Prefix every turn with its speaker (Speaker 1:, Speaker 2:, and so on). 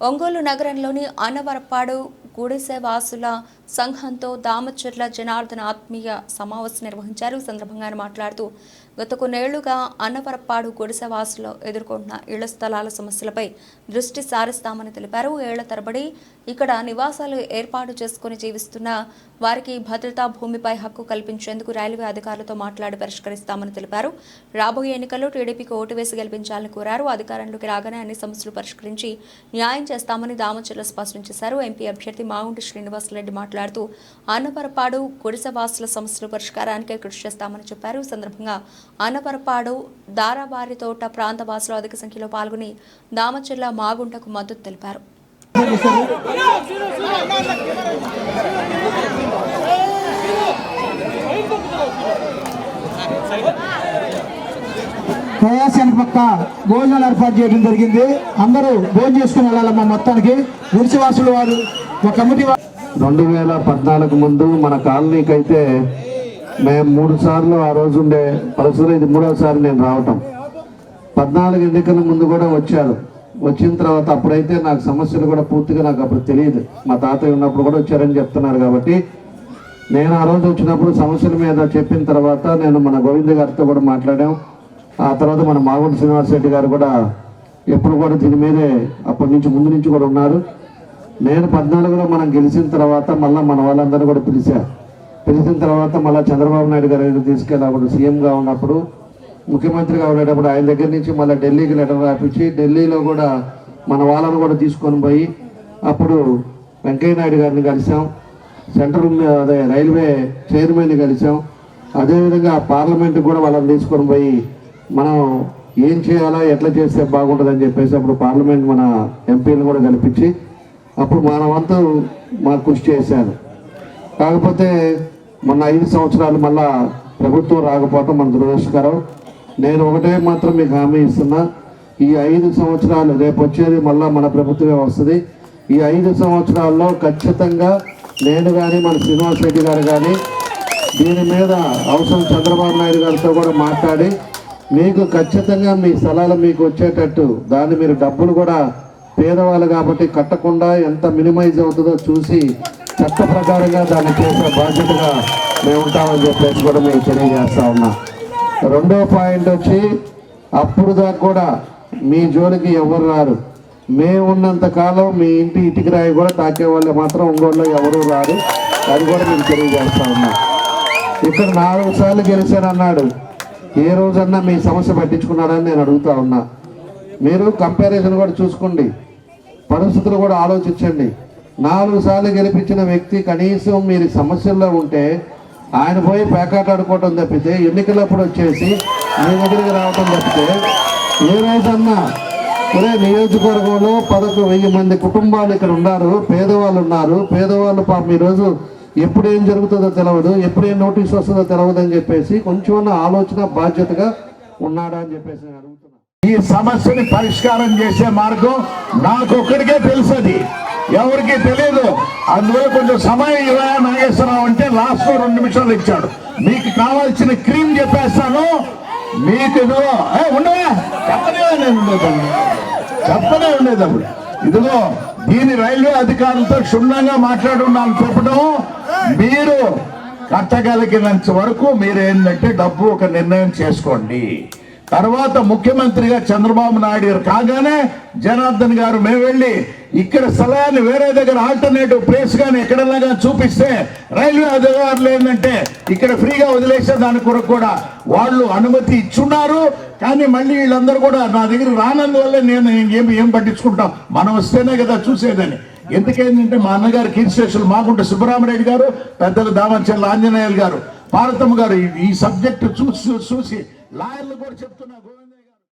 Speaker 1: ఒంగోలు నగరంలోని అన్నవరపాడు గుడిసె వాసుల సంఘంతో దామచర్ల జనార్దన ఆత్మీయ సమావేశం నిర్వహించారు. ఈ సందర్భంగా ఆయన మాట్లాడుతూ గత కొన్నేళ్ళుగా అన్నవరపాడు గుడిసె వాసులు ఎదుర్కొంటున్న ఇళ్ళ స్థలాల సమస్యలపై దృష్టి సారిస్తామని తెలిపారు. ఏళ్ళ తరబడి ఇక్కడ నివాసాలు ఏర్పాటు చేసుకుని జీవిస్తున్న వారికి భద్రతా భూమిపై హక్కు కల్పించేందుకు రైల్వే అధికారులతో మాట్లాడి పరిష్కరిస్తామని తెలిపారు. రాబోయే ఎన్నికల్లో టీడీపీకి ఓటు వేసి గెలిపించాలని కోరారు. అధికారంలోకి రాగానే అన్ని సమస్యలు పరిష్కరించి న్యాయం చేస్తామని దామచర్ల స్పష్టం చేశారు. ఎంపీ అభ్యర్థి మాగుంటి శ్రీనివాసరెడ్డి మాట్లాడుతూ ఆనపరపాడు గుడిసెవాసుల సమస్యల పరిష్కారానికే కృషి చేస్తామని చెప్పారు. ఈ సందర్భంగా ఆనపరపాడు దారాబారితోట ప్రాంత వాసులు అధిక సంఖ్యలో పాల్గొని దామచర్ల మాగుంటకు మద్దతు తెలిపారు.
Speaker 2: ప్రయాసానికి పక్క భోజనాలు ఏర్పాటు చేయడం జరిగింది. అందరూ భోజనం చేసుకుని వెళ్ళాలమ్మా మొత్తానికి. గుడిసివాసులు వారు ఒక కమిటీ
Speaker 3: రెండు వేల పద్నాలుగు ముందు మన కాలనీకి అయితే మేము మూడు సార్లు ఆ రోజు ఉండే పరిస్థితులు ఇది మూడోసారి నేను రావటం. పద్నాలుగు ఎన్నికల ముందు కూడా వచ్చారు. వచ్చిన తర్వాత అప్పుడైతే నాకు సమస్యలు కూడా పూర్తిగా నాకు అప్పుడు తెలియదు. మా తాతయ్య ఉన్నప్పుడు కూడా వచ్చారని చెప్తున్నారు కాబట్టి నేను ఆ రోజు వచ్చినప్పుడు సమస్యల మీద చెప్పిన తర్వాత నేను మన గోవింద గారితో కూడా మాట్లాడాం. ఆ తర్వాత మన మాగుంట శ్రీనివాస్ రెడ్డి గారు కూడా ఎప్పుడు కూడా దీని మీదే అప్పటి నుంచి ముందు నుంచి కూడా ఉన్నారు. నేను పద్నాలుగులో మనం గెలిచిన తర్వాత మళ్ళీ మన వాళ్ళందరూ కూడా పిలిచారు పిలిచిన తర్వాత మళ్ళీ చంద్రబాబు నాయుడు గారు తీసుకెళ్ళినప్పుడు తీసుకెళ్ళి అప్పుడు సీఎంగా ఉన్నప్పుడు ముఖ్యమంత్రిగా ఉండేటప్పుడు ఆయన దగ్గర నుంచి మళ్ళీ ఢిల్లీకి లెటర్ రాపించి ఢిల్లీలో కూడా మన వాళ్ళను కూడా తీసుకొని పోయి అప్పుడు వెంకయ్య నాయుడు గారిని కలిసాం. సెంట్రల్ అదే రైల్వే చైర్మన్ని కలిసాం. అదేవిధంగా పార్లమెంట్కి కూడా వాళ్ళని తీసుకొని పోయి మనం ఏం చేయాలా ఎట్లా చేస్తే బాగుంటుందని చెప్పేసి అప్పుడు పార్లమెంట్ మన ఎంపీలను కూడా కల్పించి అప్పుడు మన వంతు మా కృషి చేశారు. కాకపోతే మొన్న ఐదు సంవత్సరాలు మళ్ళా ప్రభుత్వం రాకపోవటం మన దురదృష్టకరం. నేను ఒకటే మాత్రం మీకు హామీ ఇస్తున్నా. ఈ ఐదు సంవత్సరాలు రేపు వచ్చేది మళ్ళీ మన ప్రభుత్వమే వస్తుంది. ఈ ఐదు సంవత్సరాల్లో ఖచ్చితంగా నేను కానీ మన శ్రీనివాస్ రెడ్డి గారు కానీ దీని మీద అవసరం చంద్రబాబు నాయుడు గారితో కూడా మాట్లాడి మీకు ఖచ్చితంగా మీ స్థలాలు మీకు వచ్చేటట్టు దాన్ని మీరు డబ్బులు కూడా పేదవాళ్ళు కాబట్టి కట్టకుండా ఎంత మినిమైజ్ అవుతుందో చూసి చట్ట ప్రకారంగా దాన్ని చేసే బాధ్యతగా మేము ఉంటామని చెప్పేసి కూడా మేము తెలియజేస్తా ఉన్నా. రెండో పాయింట్ వచ్చి అప్పుడు దాకా కూడా మీ జోలికి ఎవరు రారు? మేమున్నంత కాలం మీ ఇంటి ఇటుకి రాయి కూడా తాకే వాళ్ళు మాత్రం ఒంగోలులో ఎవరు రారు. అది కూడా మేము తెలియజేస్తా ఉన్నా. ఇక్కడ నాలుగు సార్లు గెలిచానన్నాడు ఏ రోజన్నా మీ సమస్య పట్టించుకున్నారని నేను అడుగుతా ఉన్నా. మీరు కంపారిజన్ కూడా చూసుకోండి. పరిస్థితులు కూడా ఆలోచించండి. నాలుగు సార్లు గెలిపించిన వ్యక్తి కనీసం మీరు సమస్యల్లో ఉంటే ఆయన పోయి పేకాటాడుకోవటం తప్పితే ఎన్నికలప్పుడు వచ్చేసి మీ దగ్గరికి రావటం తప్పితే ఏ రోజన్నా ఒరే నియోజకవర్గంలో పదకొండు వెయ్యి మంది కుటుంబాలు ఇక్కడ ఉన్నారు పేదవాళ్ళు ఉన్నారు పేదవాళ్ళు పాపం ఈరోజు ఎప్పుడు ఏం జరుగుతుందో తెలియదు ఎప్పుడు ఏం నోటీస్ వస్తుందో తెలియదు అని చెప్పేసి కొంచెం ఆలోచన బాధ్యతగా ఉన్నాడా అని చెప్పేసి నేను అడుగుతున్నాను
Speaker 4: ఈ సమస్యని పరిష్కారం చేసే మార్గం నాకు ఒక్కడికే తెలుసది. ఎవరికి తెలియదు అందువల్ల కొంచెం సమయం ఇవ్వా నాగేశ్వరరావు అంటే లాస్ట్లో రెండు నిమిషాలు ఇచ్చాడు. మీకు కావాల్సిన క్రీమ్ చెప్పేస్తాను. మీకు ఇదిగో ఉండవా? చెప్పనే ఉండేదాన్ని చెప్పనే ఉండేదప్పుడు ఇదిగో దీని రైల్వే అధికారులతో క్షుణ్ణంగా మాట్లాడున్నాను చెప్పడం మీరు కట్టగలిగినంత వరకు మీరు ఏంటంటే డబ్బు ఒక నిర్ణయం చేసుకోండి. తర్వాత ముఖ్యమంత్రిగా చంద్రబాబు నాయుడు గారు కాగానే జనార్దన్ గారు మేము వెళ్ళి ఇక్కడ స్థలాన్ని వేరే దగ్గర ఆల్టర్నేటివ్ ప్లేస్ కానీ ఎక్కడన్నా కానీ చూపిస్తే రైల్వే అధికారులు ఏంటంటే ఇక్కడ ఫ్రీగా వదిలేసే దాని కొరకు కూడా వాళ్ళు అనుమతి ఇచ్చున్నారు. కానీ మళ్ళీ వీళ్ళందరూ కూడా నా దగ్గర రానందువల్ల నేను ఏమి ఏం పట్టించుకుంటాం. మనం వస్తేనే కదా చూసేదని. ఎందుకేంటంటే మా అన్నగారు కీర్తి స్టేషన్ మాకుంటే సుబ్బరామరెడ్డి గారు పెద్దలు దామంచెల్ల ఆంజనేయులు గారు భారతమ్మ గారు ఈ- సబ్జెక్టు సబ్జెక్ట్ చూసి చూసి లాయర్లు కూడా చెప్తున్నా